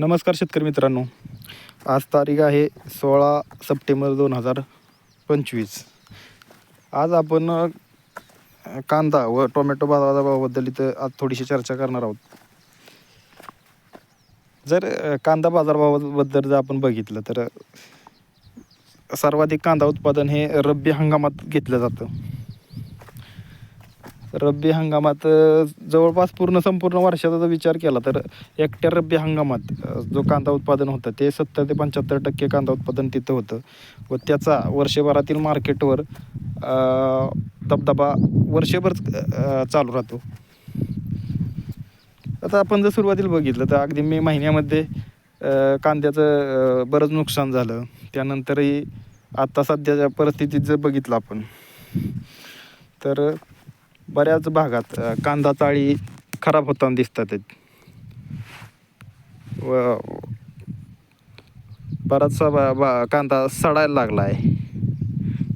नमस्कार शेतकरी मित्रांनो. आज तारीख आहे सोळा सप्टेंबर दोन हजार पंचवीस. आज आपण कांदा व टोमॅटो बाजाराबद्दल इथं आज थोडीशी चर्चा करणार आहोत. जर कांदा बाजारभावाबद्दल जर आपण बघितलं तर सर्वाधिक कांदा उत्पादन हे रब्बी हंगामात घेतलं जातं. रब्बी हंगामात जवळपास पूर्ण संपूर्ण वर्षाचा जर विचार केला तर एकट्या रब्बी हंगामात जो कांदा उत्पादन होतं ते सत्तर ते पंच्याहत्तर टक्के कांदा उत्पादन तिथं होतं. व त्याचा वर्षभरातील मार्केटवर दबदबा वर्षभर चालू राहतो. आता आपण जर सुरुवातीला बघितलं तर अगदी मे महिन्यामध्ये कांद्याचं बरंच नुकसान झालं. त्यानंतरही आत्ता सध्याच्या परिस्थितीत जर बघितलं आपण तर बऱ्याच भागात कांदा चाळी खराब होताना दिसतात व बराचसा बा बा कांदा सडायला लागला आहे.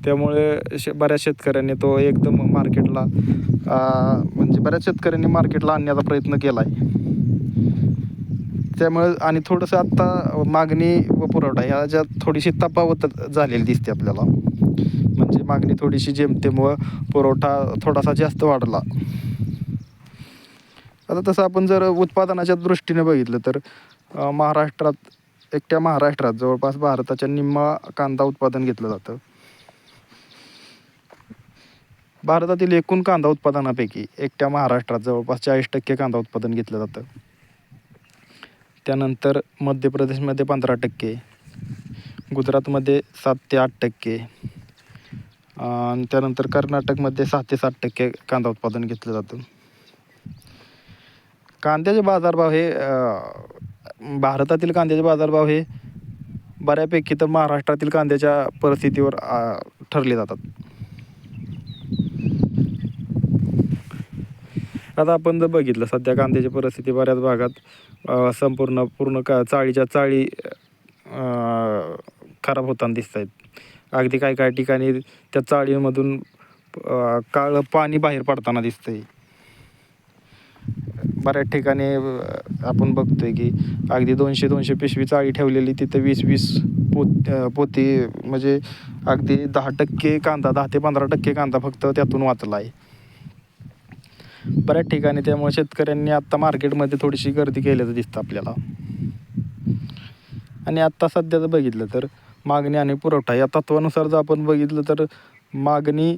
त्यामुळे शे बऱ्याच शेतकऱ्यांनी तो एकदम मार्केटला म्हणजे बऱ्याच शेतकऱ्यांनी मार्केटला आणण्याचा प्रयत्न केला आहे त्यामुळे आणि थोडंसं आत्ता मागणी व पुरवठा ह्या थोडीशी तफावत झालेली दिसते आपल्याला. म्हणजे मागणी थोडीशी जेमतेम व पुरवठा थोडासा जास्त वाढला. आता तसं आपण जर उत्पादनाच्या दृष्टीने बघितलं तर महाराष्ट्रात एकट्या महाराष्ट्रात जवळपास भारताच्या निम्मा कांदा उत्पादन घेतलं जातं. भारतातील एकूण कांदा उत्पादनापैकी एकट्या महाराष्ट्रात जवळपास चाळीस टक्के कांदा उत्पादन घेतलं जातं. त्यानंतर मध्य प्रदेशमध्ये पंधरा टक्के गुजरातमध्ये सात ते आठ टक्के आणि त्यानंतर कर्नाटकमध्ये सहा ते सात टक्के कांदा उत्पादन घेतलं जातं. कांद्याचे बाजारभाव हे भारतातील कांद्याचे बाजारभाव हे बऱ्यापैकी तर महाराष्ट्रातील कांद्याच्या परिस्थितीवर ठरले जातात. आता आपण जर बघितलं सध्या कांद्याची परिस्थिती बऱ्याच भागात संपूर्ण पूर्ण का चाळीच्या चाळी खराब होताना दिसत आहेत अगदी काय काय ठिकाणी त्या चाळीमधून काळं पाणी बाहेर पडताना दिसतंय. बऱ्याच ठिकाणी आपण बघतोय की अगदी दोनशे दोनशे पिशवी चाळी ठेवलेली तिथं वीस वीस पोत पोती म्हणजे अगदी दहा टक्के कांदा दहा ते पंधरा टक्के कांदा फक्त त्यातून वाचला आहे बऱ्याच ठिकाणी त्यामुळे शेतकऱ्यांनी आत्ता मार्केटमध्ये थोडीशी गर्दी केल्याचं दिसतं आपल्याला. आणि आत्ता सध्या बघितलं तर मागणी आणि पुरवठा. या तत्वानुसार जर आपण बघितलं तर मागणी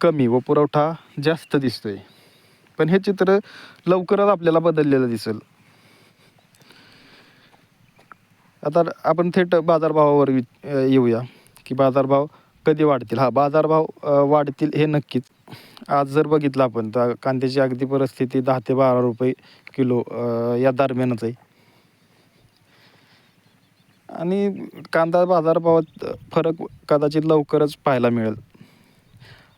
कमी व पुरवठा जास्त दिसतोय. पण हे चित्र लवकरच आपल्याला बदललेलं दिसेल. आता आपण थेट बाजारभावावर वि येऊया की बाजारभाव कधी वाढतील? हा बाजारभाव वाढतील हे नक्कीच. आज जर बघितलं आपण तर कांद्याची अगदी परिस्थिती दहा ते बारा रुपये किलो या दरम्यानच आहे. आणि कांदा बाजारभावात फरक कदाचित लवकरच पाहायला मिळेल.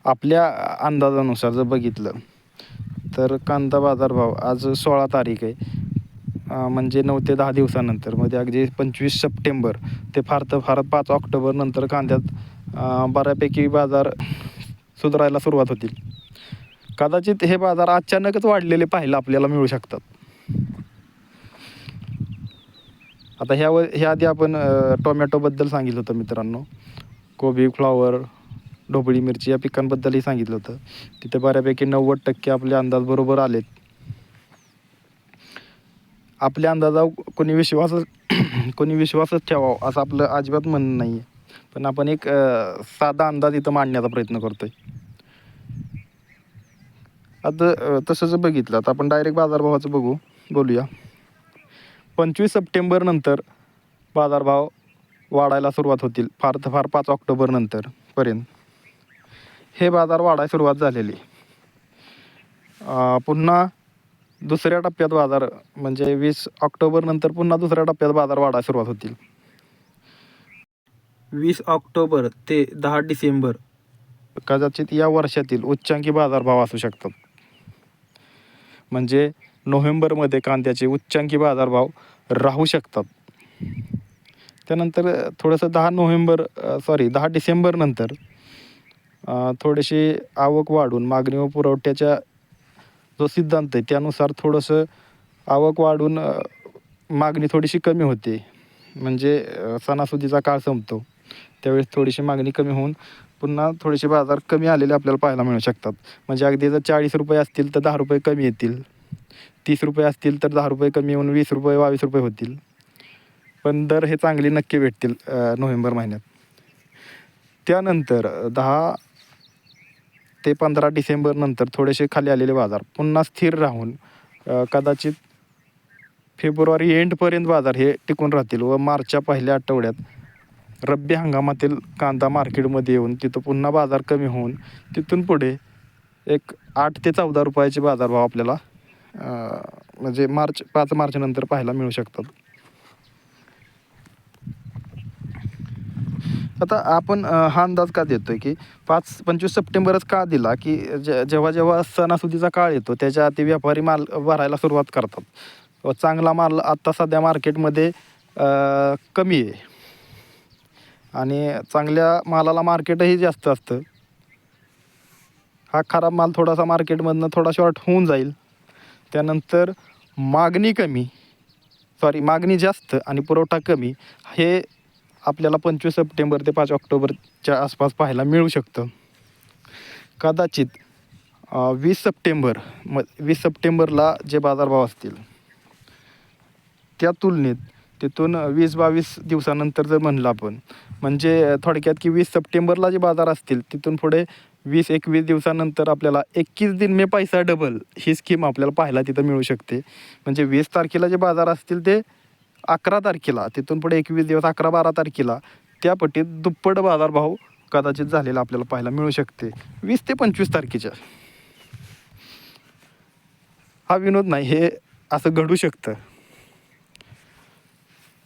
आपल्या अंदाजानुसार जर बघितलं तर कांदा बाजारभाव आज सोळा तारीख आहे. म्हणजे नऊ ते दहा दिवसानंतर म्हणजे अगदी पंचवीस सप्टेंबर ते फार तर फार पाच ऑक्टोबर नंतर कांद्यात बऱ्यापैकी बाजार सुधारायला सुरुवात होतील. कदाचित हे बाजार अचानकच वाढलेले पाहायला आपल्याला मिळू शकतात. आता ह्या व ह्या आधी आपण टोमॅटोबद्दल सांगितलं होतं मित्रांनो. कोबी फ्लॉवर ढोबळी मिरची या पिकांबद्दलही सांगितलं होतं. तिथे बऱ्यापैकी नव्वद टक्के आपले अंदाज बरोबर आलेत. आपल्या अंदाजावर कोणी विश्वासच कोणी विश्वासच ठेवावा असं आपलं अजिबात म्हणणं नाही आहे पण आपण एक साधा अंदाज इथं मांडण्याचा प्रयत्न करतोय. आता तसंच बघितलं. तर आपण डायरेक्ट बाजारभावाचं बघू बोलूया. पंचवीस सप्टेंबर नंतर बाजारभाव वाढायला सुरुवात होतील फार तर फार पाच ऑक्टोबर नंतर पर्यंत. हे बाजार वाढायला सुरुवात झालेली. पुन्हा दुसऱ्या टप्प्यात बाजार म्हणजे वीस ऑक्टोबर नंतर पुन्हा दुसऱ्या टप्प्यात बाजार वाढायला सुरुवात होतील. वीस ऑक्टोबर ते दहा डिसेंबर. कदाचित या वर्षातील उच्चांकी बाजारभाव असू शकतात. म्हणजे नोव्हेंबरमध्ये कांद्याचे उच्चांकी बाजारभाव राहू शकतात. त्यानंतर थोडंसं दहा नोव्हेंबर सॉरी दहा डिसेंबरनंतर थोडीशी आवक वाढून मागणी व पुरवठ्याच्या जो सिद्धांत आहे त्यानुसार थोडंसं आवक वाढून मागणी थोडीशी कमी होते. म्हणजे सणासुदीचा काळ संपतो. त्यावेळेस थोडीशी मागणी कमी होऊन पुन्हा थोडेसे बाजार कमी आलेले आपल्याला पाहायला मिळू शकतात. म्हणजे अगदी जर चाळीस रुपये असतील तर दहा रुपये कमी येतील. तीस रुपये असतील तर दहा रुपये कमी होऊन वीस रुपये बावीस रुपये होतील. पण दर हे चांगले नक्की भेटतील नोव्हेंबर महिन्यात. त्यानंतर दहा ते पंधरा डिसेंबरनंतर थोडेसे खाली आलेले बाजार पुन्हा स्थिर राहून कदाचित फेब्रुवारी एंडपर्यंत बाजार हे टिकून राहतील व मार्चच्या पहिल्या आठवड्यात रब्बी हंगामातील कांदा मार्केटमध्ये येऊन तिथं पुन्हा बाजार कमी होऊन तिथून पुढे एक आठ ते चौदा रुपयाचे बाजारभाव आपल्याला म्हणजे मार्च पाच मार्चनंतर पाहायला मिळू शकतात. आता आपण हा अंदाज का देतोय की पाच पंचवीस सप्टेंबरच का दिला की जे जेव्हा जेव्हा सणासुदीचा काळ येतो त्याच्या ते व्यापारी माल भरायला सुरुवात करतात. व चांगला माल आत्ता सध्या मार्केटमध्ये कमी आहे. आणि चांगल्या मालाला मार्केटही जास्त असतं. हा खराब माल थोडासा मार्केटमधनं थोडा शॉर्ट होऊन जाईल. त्यानंतर मागणी कमी सॉरी मागणी जास्त आणि पुरवठा कमी हे आपल्याला पंचवीस सप्टेंबर ते पाच ऑक्टोबरच्या आसपास पाहायला मिळू शकतं. कदाचित वीस सप्टेंबर म वीस सप्टेंबरला जे बाजारभाव असतील त्या तुलनेत तिथून वीस बावीस दिवसानंतर जर म्हणलं आपण म्हणजे थोडक्यात की वीस सप्टेंबरला जे बाजार असतील तिथून पुढे वीस एकवीस दिवसानंतर आपल्याला एकवीस दिन मे पैसा डबल ही स्कीम आपल्याला पाहायला तिथं मिळू शकते. म्हणजे वीस तारखेला जे बाजार असतील ते अकरा तारखेला तिथून पुढे एकवीस दिवस अकरा बारा तारखेला त्या पटीत दुप्पट बाजारभाव कदाचित झालेला आपल्याला पाहायला मिळू शकते. वीस ते पंचवीस तारखेच्या. हा विनोद नाही हे असं घडू शकतं.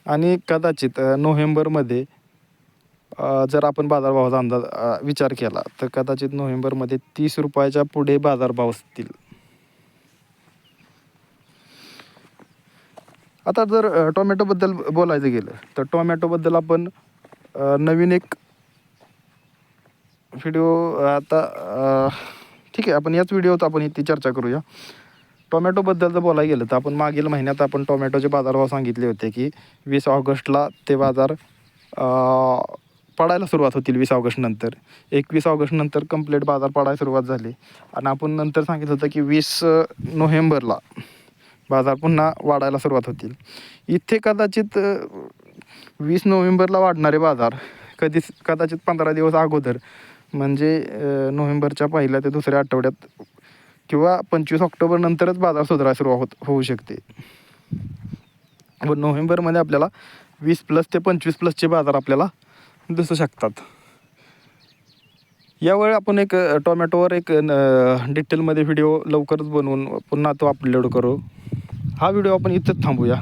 आणि कदाचित नोव्हेंबरमध्ये जर आपण बाजारभावाचा अंदाज विचार केला तर कदाचित नोव्हेंबरमध्ये तीस रुपयाच्या पुढे बाजारभाव असतील. आता जर टोमॅटोबद्दल बोलायचं गेलं तर टोमॅटोबद्दल आपण नवीन एक व्हिडिओ आता ठीक आहे आपण याच व्हिडिओत आपण इथे चर्चा करूया. टोमॅटोबद्दल जर बोलायला गेलं तर आपण मागील महिन्यात आपण टोमॅटोचे बाजारभाव सांगितले होते की वीस ऑगस्टला ते बाजार पडायला सुरुवात होतील वीस ऑगस्ट नंतर. एकवीस ऑगस्ट नंतर कंप्लीट बाजार पडायला सुरुवात झाली. आणि आपण नंतर सांगितलं होतं की वीस नोव्हेंबरला बाजार पुन्हा वाढायला सुरुवात होतील. इथे कदाचित वीस नोव्हेंबरला वाढणारे बाजार कधीच कदाचित पंधरा दिवस अगोदर म्हणजे नोव्हेंबरच्या पहिल्या ते दुसऱ्या आठवड्यात किंवा पंचवीस ऑक्टोबरनंतरच बाजार सुधारायला सुरुवात होत होऊ शकते. व नोव्हेंबरमध्ये आपल्याला वीस प्लस ते पंचवीस प्लसचे बाजार आपल्याला दिसू शकतात. यावेळी आपण एक टोमॅटोवर एक न- डिटेलमध्ये व्हिडिओ लवकरच बनवून पुन्हा तो अपलोड करू. हा व्हिडिओ आपण इथंच थांबूया.